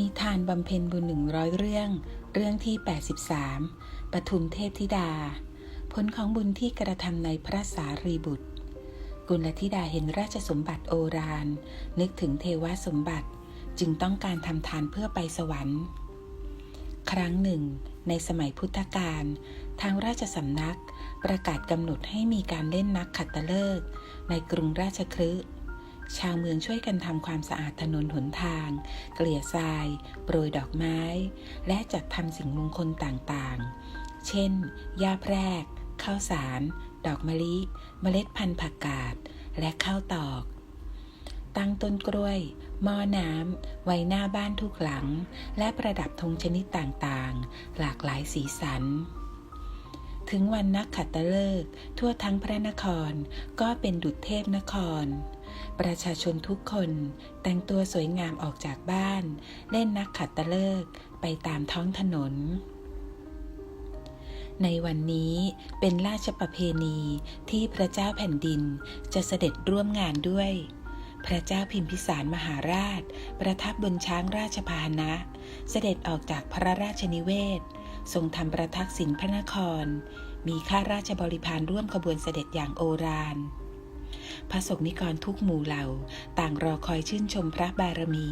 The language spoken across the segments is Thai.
นิทานบำเพ็ญบุญหนึ่งร้อยเรื่อง เรื่องที่ 83ปทุมเทพธิดา ผลของบุญที่กระทำในพระสารีบุตร กุลธิดาเห็นราชสมบัติโอรานนึกถึงเทวสมบัติจึงต้องการทำทานเพื่อไปสวรรค์ ครั้งหนึ่ง ในสมัยพุทธกาลทางราชสำนักประกาศกำหนดให้มีการเล่นนักขัตฤกษ์ในกรุงราชคฤห์ ชาวเมืองช่วยกันทำความสะอาดถนนหนทาง เกลี่ยทราย โปรยดอกไม้ และจัดทำสิ่งมงคลต่างๆ เช่น หญ้าแพรก ข้าวสาร ดอกมะลิ เมล็ดพันธุ์ผักกาด และข้าวตอก ตั้งต้นกล้วย หม้อน้ำ ไว้หน้าบ้านทุกหลัง และประดับธงชนิดต่างๆ หลากหลายสีสันถึงวันนักขัตฤกษ์ทั่วทั้งพระนครก็เป็นดุจเทพนคร ประชาชนทุกคนแต่งตัวสวยงามออกจากบ้าน เล่นนักขัดตฤกษ์ไปตามท้องถนน ในวันนี้เป็นราชประเพณีที่พระเจ้าแผ่นดินจะเสด็จร่วมงานด้วย พระเจ้าพิมพิสารมหาราช ประทับบนช้างราชพาหนะ เสด็จออกจากพระราชนิเวศ ทรงทำประทักษิณพระนคร มีข้าราชบริพารร่วมขบวนเสด็จอย่างโอราน พระสงฆ์นิกรทุกหมู่เหล่า ต่างรอคอยชื่นชมพระบารมี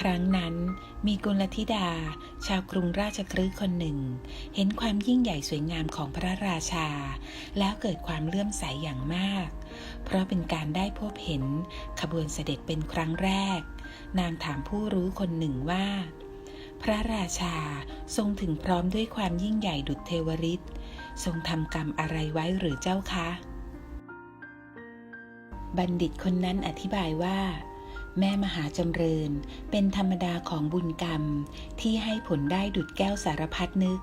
ครั้งนั้นมีกุลธิดา ชาวกรุงราชคฤห์คนหนึ่ง เห็นความยิ่งใหญ่สวยงามของพระราชา แล้วเกิดความเลื่อมใสอย่างมาก เพราะเป็นการได้พบเห็นขบวนเสด็จเป็นครั้งแรก นางถามผู้รู้คนหนึ่งว่าพระราชาทรงถึงพร้อมด้วยความยิ่งใหญ่ดุจเทวฤทธิ์ ทรงทำกรรมอะไรไว้หรือเจ้าคะ บัณฑิตคนนั้นอธิบายว่า แม่มหาจำเริญเป็นธรรมดาของบุญกรรมที่ให้ผลได้ดุดแก้วสารพัดนึก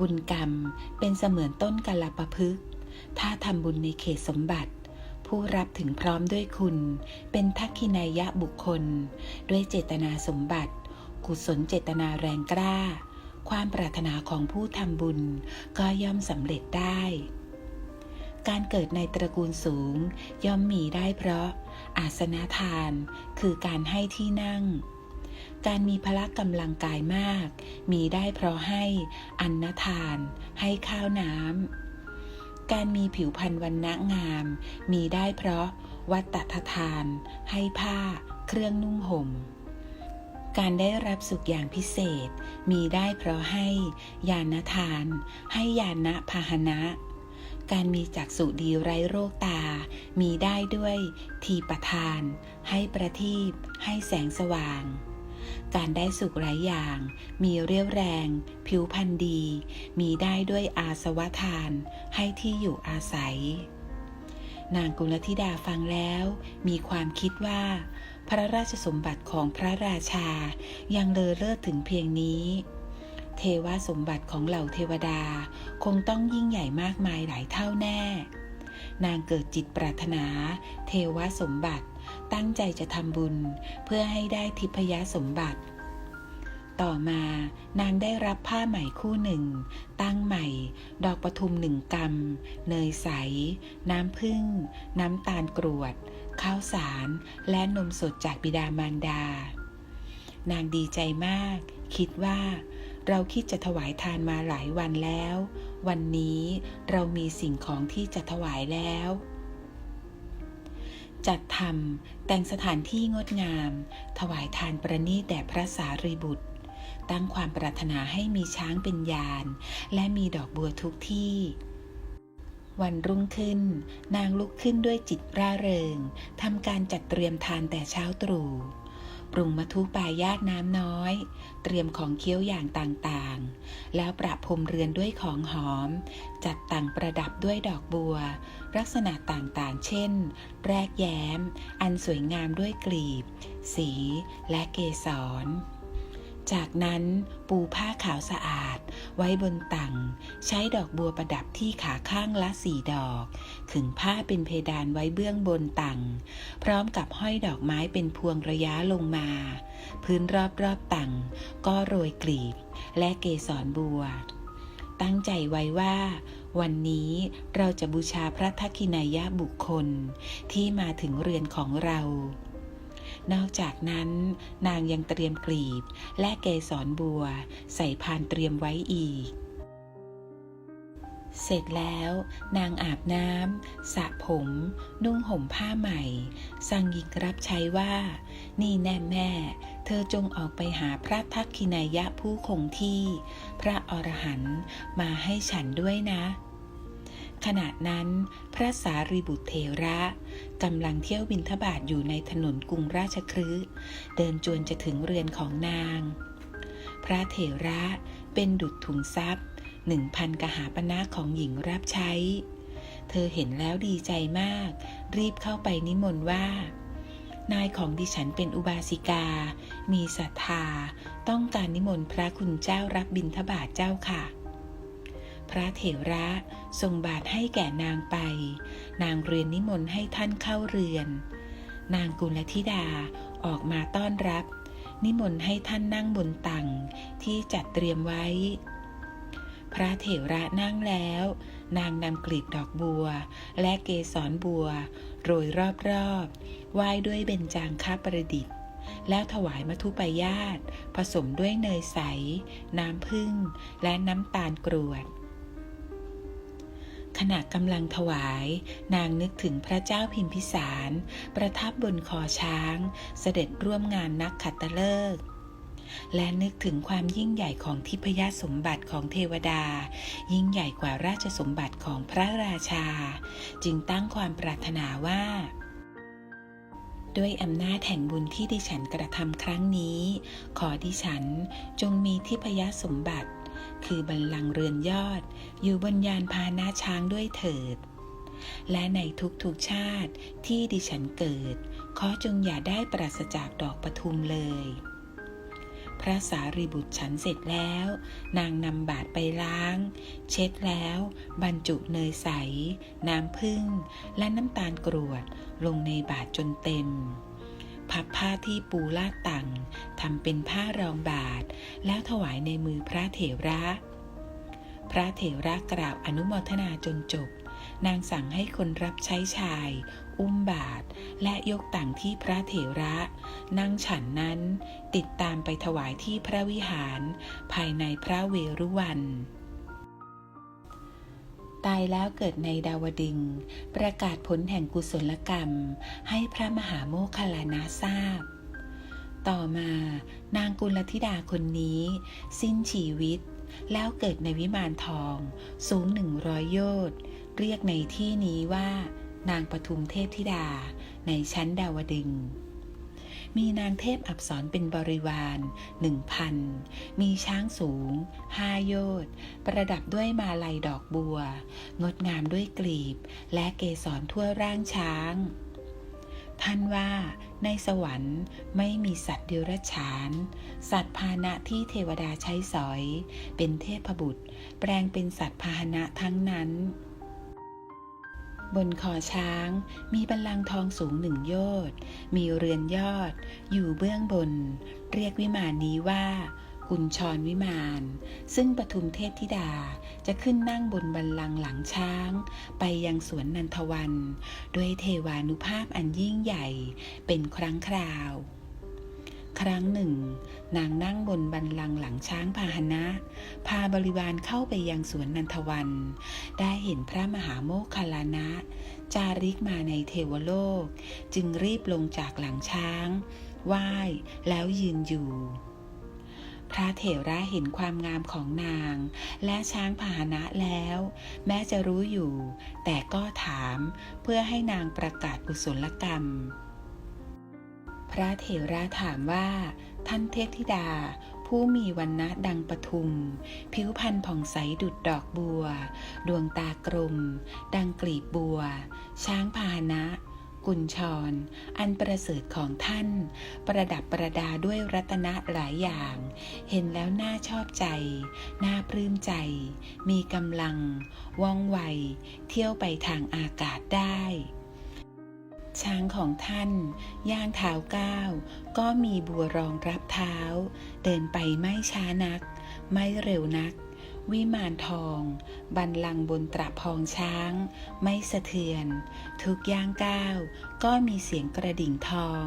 บุญกรรมเป็นเสมือนต้นกลปะพึกษ์ถ้าทำบุญในเขตสมบัติผู้รับถึงพร้อมด้วยคุณ เป็นทักขินายะบุคคล ด้วยเจตนาสมบัติ กุศลเจตนาแรงกล้า ความปรารถนาของผู้ทำบุญก็ย่อมสำเร็จได้ การเกิดในตระกูลสูงย่อมมีได้เพราะ อาสนะทานคือการให้ที่นั่ง การมีพละกำลังกายมาก มีได้เพราะให้อันนทาน ให้ข้าวน้ำ การมีผิวพรรณวันณะงาม มีได้เพราะวัตตทาน ให้ผ้า เครื่องนุ่งห่ม การได้รับสุขอย่างพิเศษ มีได้เพราะให้ยานทาน ให้ยานะพาหนะ การมีจักษุดีไร้โรคตา มีได้ด้วยทีประทาน ให้ประทีปให้แสงสว่าง การได้สุขหลายอย่าง มีเรี่ยวแรง ผิวพรรณดี มีได้ด้วยอาสวทาน ให้ที่อยู่อาศัย นางกุลธิดาฟังแล้ว มีความคิดว่า พระราชสมบัติของพระราชายังเลอเลิศถึงเพียงนี้ เทวสมบัติของเหล่าเทวดาคงต้องยิ่งใหญ่มากมายหลายเท่าแน่ นางเกิดจิตปรารถนา เทวสมบัติตั้งใจจะทำบุญเพื่อให้ได้ทิพยสมบัติ ต่อมานางได้รับผ้าใหม่คู่หนึ่ง ตั้งใหม่ ดอกปทุมหนึ่งกำเนยใส น้ำผึ้งน้ำตาลกรวด ข้าวสารและนมสดจากบิดามารดา นางดีใจมาก คิดว่า เราคิดจะถวายทานมาหลายวันแล้ว วันนี้เรามีสิ่งของที่จะถวายแล้ว จัดทำแต่งสถานที่งดงาม ถวายทานประณีแด่พระสารีบุตร ตั้งความปรารถนาให้มีช้างเป็นยาน และมีดอกบัวทุกที่ วันรุ่งขึ้น นางลุกขึ้นด้วยจิตร่าเริงทำการจัดเตรียมทานแต่เช้าตรู่ปรุงมัทุปายาตน้ำน้อย เตรียมของเคี้ยวอย่างต่างๆ แล้วประพรมเรือนด้วยของหอม จัดต่างประดับด้วยดอกบัว ลักษณะต่างๆ เช่น แรกแย้ม อันสวยงามด้วยกลีบ สีและเกสร จากนั้นปูผ้าขาวสะอาด ไว้บนตังใช้ดอกบัวประดับที่ขาข้างละสี่ดอก ขึงผ้าเป็นเพดานไว้เบื้องบนตังพร้อมกับห้อยดอกไม้เป็นพวงระยะลงมา พื้นรอบๆตังก็โรยกลีบ และเกสรบัว ตั้งใจไว้ว่าวันนี้เราจะบูชาพระทักขินายะบุคคลที่มาถึงเรือนของเรา นอกจากนั้นนางยังเตรียมกลีบ และเกสรบัว ใส่พานเตรียมไว้อีก เสร็จแล้วนางอาบน้ำสระผม นุ่งห่มผ้าใหม่ สั่งหญิงรับใช้ว่า นี่แน่แม่ เธอจงออกไปหาพระทักขินายะผู้คงที่ พระอรหันต์มาให้ฉันด้วยนะ ขณะนั้น พระสารีบุตรเถระกำลังเที่ยวบินทบาทอยู่ในถนนกรุงราชคฤห์เดินจวนจะถึงเรือนของนาง พระเถระเป็นดุจถุงทรัพย์หนึ่งพันกหาปณะของหญิงรับใช้ เธอเห็นแล้วดีใจมาก รีบเข้าไปนิมนต์ว่า นายของดิฉันเป็นอุบาสิกา มีศรัทธา ต้องการนิมนต์พระคุณเจ้ารับบิณฑบาตเจ้าค่ะ พระเถระทรงบาทให้แก่นางไป นางเรียนนิมนต์ให้ท่านเข้าเรือน นางกุลธิดาออกมาต้อนรับ นิมนต์ให้ท่านนั่งบนตังที่จัดเตรียมไว้ พระเถระนั่งแล้ว นางนำกลีบดอกบัว และเกสรบัว โรยรอบๆไหว้ด้วยเบญจางคประดิษฐ์แล้วถวายมัทุปายาตผสมด้วยเนยใส น้ำผึ้งและน้ำตาลกรวด ขณะกำลังถวาย นางนึกถึงพระเจ้าพิมพิสาร ประทับบนคอช้าง เสด็จร่วมงานนักขัตฤกษ์และนึกถึงความยิ่งใหญ่ของทิพยสมบัติของเทวดา ยิ่งใหญ่กว่าราชสมบัติของพระราชา จึงตั้งความปรารถนาว่า ด้วยอำนาจแห่งบุญที่ดิฉันกระทำครั้งนี้ ขอดิฉันจงมีทิพยสมบัติ คือบัลลังก์เรือนยอด อยู่บนยานพาหนะช้างด้วยเถิด และในทุกๆชาติที่ดิฉันเกิด ขอจงอย่าได้ปราศจากดอกปทุมเลย พระสารีบุตรฉันเสร็จแล้ว นางนำบาตรไปล้าง เช็ดแล้ว บรรจุเนยใส น้ำผึ้งและน้ำตาลกรวดลงในบาตรจนเต็ม พับผ้าที่ปูลาดตังทำเป็นผ้ารองบาตรแล้วถวายในมือพระเถระ พระเถระกราบอนุโมทนาจนจบ นางสั่งให้คนรับใช้ชาย อุ้มบาตรและยกต่างที่พระเถระ นั่งฉันนั้นติดตามไปถวายที่พระวิหาร ภายในพระเวรุวัน ตายแล้วเกิดในดาวดึง ประกาศผลแห่งกุศลกรรม ให้พระมหาโมคคัลลานะทราบ ต่อมานางกุลธิดาคนนี้ สิ้นชีวิต แล้วเกิดในวิมานทอง สูงหนึ่งร้อยโยชน์เรียกในที่นี้ว่า นางปทุมเทพธิดาในชั้นดาวดึง มีนางเทพอับสรเป็นบริวารหนึ่งพัน มีช้างสูงห้าโยชน์ประดับด้วยมาลัยดอกบัว งดงามด้วยกลีบ และเกสรทั่วร่างช้าง ท่านว่าในสวรรค์ไม่มีสัตว์เดรัจฉาน สัตว์พาหนะที่เทวดาใช้สอย เป็นเทพบุตร แปลงเป็นสัตว์พาหนะทั้งนั้น บนคอช้าง มีบัลลังทองสูงหนึ่งโยชน์มีเรือนยอด อยู่เบื้องบน เรียกวิมานนี้ว่ากุญชรวิมาน ซึ่งปทุมเทพธิดาจะขึ้นนั่งบนบัลลังหลังช้าง ไปยังสวนนันทวัน ด้วยเทวานุภาพอันยิ่งใหญ่เป็นครั้งคราว ครั้งหนึ่ง นางนั่งบนบันลังหลังช้างพาหนะ พาบริวารเข้าไปยังสวนนันทวัน ได้เห็นพระมหาโมคคัลลานะ จาริกมาในเทวโลก จึงรีบลงจากหลังช้างไหว้แล้วยืนอยู่ พระเถระเห็นความงามของนาง และช้างพาหนะแล้ว แม้จะรู้อยู่ แต่ก็ถามเพื่อให้นางประกาศกุศลกรรม พระเถระถามว่า ท่านเทพธิดา ผู้มีวันนะดังปทุม ผิวพรรณผ่องใสดุดดอกบัว ดวงตากลม ดังกลีบบัว ช้างพาหนะกุญชรอันประเสริฐของท่าน ประดับประดาด้วยรัตนะหลายอย่าง เห็นแล้วน่าชอบใจ น่าปลื้มใจ มีกำลัง ว่องไว เที่ยวไปทางอากาศได้ ช้างของท่าน ย่างเท้าก้าวก็มีบัวรองรับเท้า เดินไปไม่ช้านัก ไม่เร็วนัก วิมานทอง บันลังบนตราพองช้าง ไม่สะเทือน ทุกย่างก้าวก็มีเสียงกระดิ่งทอง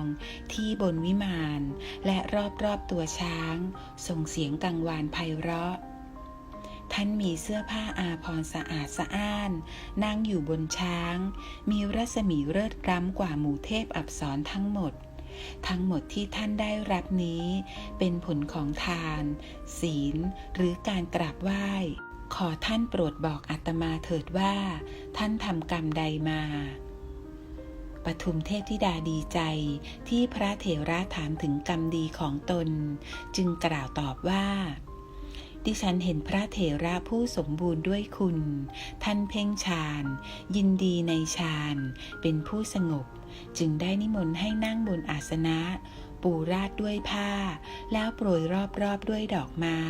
ที่บนวิมาน และรอบๆตัวช้าง ส่งเสียงกังวานไพเราะ ท่านมีเสื้อผ้าอาภรณ์สะอาดสะอ้าน นั่งอยู่บนช้าง มีรัศมีเลิศล้ำกว่าหมู่เทพอับสรทั้งหมด ทั้งหมดที่ท่านได้รับนี้ เป็นผลของทาน ศีล หรือการกราบไหว้ ขอท่านโปรดบอกอาตมาเถิดว่า ท่านทำกรรมใดมาปทุมเทพธิดาดีใจที่พระเถระถามถึงกรรมดีของตน จึงกล่าวตอบว่า ดิฉันเห็นพระเถระผู้สมบูรณ์ด้วยคุณ ท่านเพ่งฌาน ยินดีในฌาน เป็นผู้สงบ จึงได้นิมนต์ให้นั่งบนอาสนะ ปูราดด้วยผ้า แล้วโปรยรอบๆด้วยดอกไม้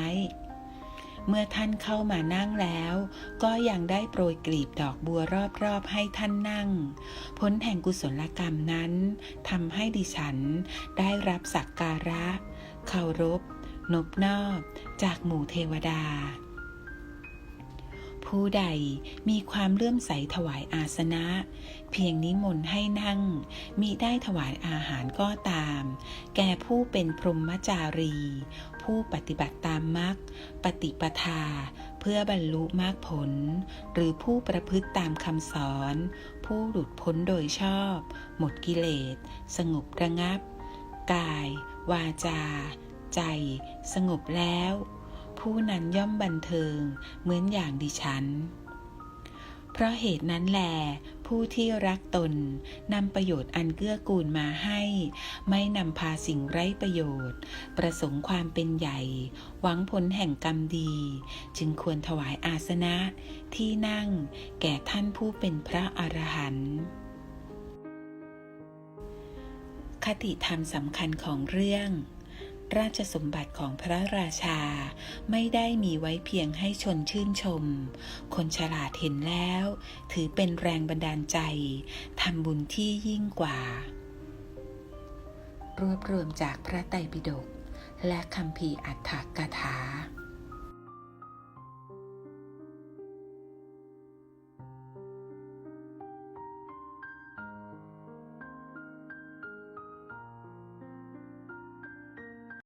เมื่อท่านเข้ามานั่งแล้ว ก็ยังได้โปรยกลีบดอกบัวรอบๆให้ท่านนั่ง ผลแห่งกุศลกรรมนั้นทำให้ดิฉันได้รับสักการะ เคารพ นบนอบจากหมู่เทวดา ผู้ใดมีความเลื่อมใสถวายอาสนะ เพียงนิมนต์ให้นั่ง มิได้ถวายอาหารก็ตาม แก่ผู้เป็นพรหมจารี ผู้ปฏิบัติตามมรรคปฏิปทาเพื่อบรรลุมรรคผล หรือผู้ประพฤติตามคำสอน ผู้หลุดพ้นโดยชอบ หมดกิเลส สงบระงับ กาย วาจา ใจ สงบแล้ว ผู้นั้นย่อมบันเทิง เหมือนอย่างดิฉัน เพราะเหตุนั้นแล ผู้ที่รักตนนำประโยชน์อันเกื้อกูลมาให้ ไม่นำพาสิ่งไร้ประโยชน์ ประสงค์ความเป็นใหญ่ หวังผลแห่งกรรมดี จึงควรถวายอาสนะที่นั่งแก่ท่านผู้เป็นพระอรหันต์คติธรรมสำคัญของเรื่อง ราชสมบัติของพระราชา ไม่ได้มีไว้เพียงให้ชนชื่นชม คนฉลาดเห็นแล้ว ถือเป็นแรงบันดาลใจทำบุญที่ยิ่งกว่า รวบรวมจากพระไตรปิฎกและคำพีอัฏฐกถา